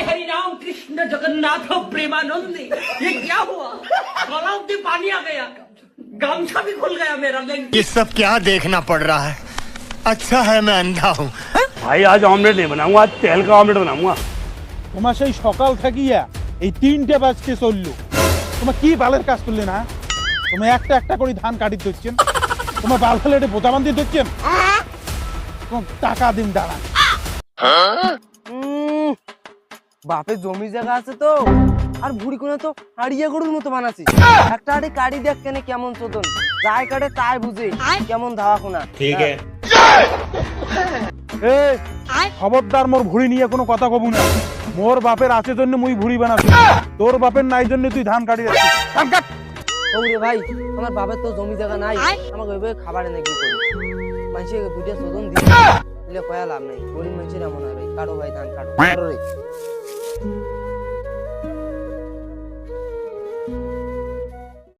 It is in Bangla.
हरि राम कृष्ण जगन्नाथ प्रेमानंद ये क्या हुआ गलाव से पानी आ गया गमछा भी खुल गया मेरा लेकिन ये सब क्या देखना पड़ रहा है अच्छा है मैं अंधा हूँ भाई आज ऑमलेट नहीं बनाऊंगा आज तेल का ऑमलेट बनाऊंगा তোমার সেই সকাল থাকিয়া এই তিনটে বাজকে চললো তোমার কি বালের কাজ করলে না? তুমি একটা একটা করে ধান কাটি ধরছেন তোমার বাল ফেলে এটা বোতা বান্ধি ধরছেন টাকা দিন দাঁড়ান। উম, বাপের জমি জায়গা আছে তো আর ভুড়ি কোনে তো হাড়িয়া গরুর মতো বানাচ্ছি। একটা হাড়ি কাটি দেখ কেন কেমন চোদন। যাই কাটে তাই বুঝে কেমন ধাওয়া কোনা। ঠিক এ খবরদার মোর ভুড়ি নিয়ে কোনো কথা কবু না। মোর বাপের আছে জন্য মুই ভুড়ি বানাচ্ছি তোর বাপের নাই জন্য তুই ধান কাটি যাচ্ছিস ধান কাট। ওরে ভাই আমার বাপের তো জমি জায়গা নাই। আমাকে ওইভাবে খাবার এনে কি করি? মানুষের দুইটা শোধন দিয়ে দিলে কয়া লাভ নাই? গরিব মানুষের এমন হয় কারও ভাই ধান কাটো কাটো রে।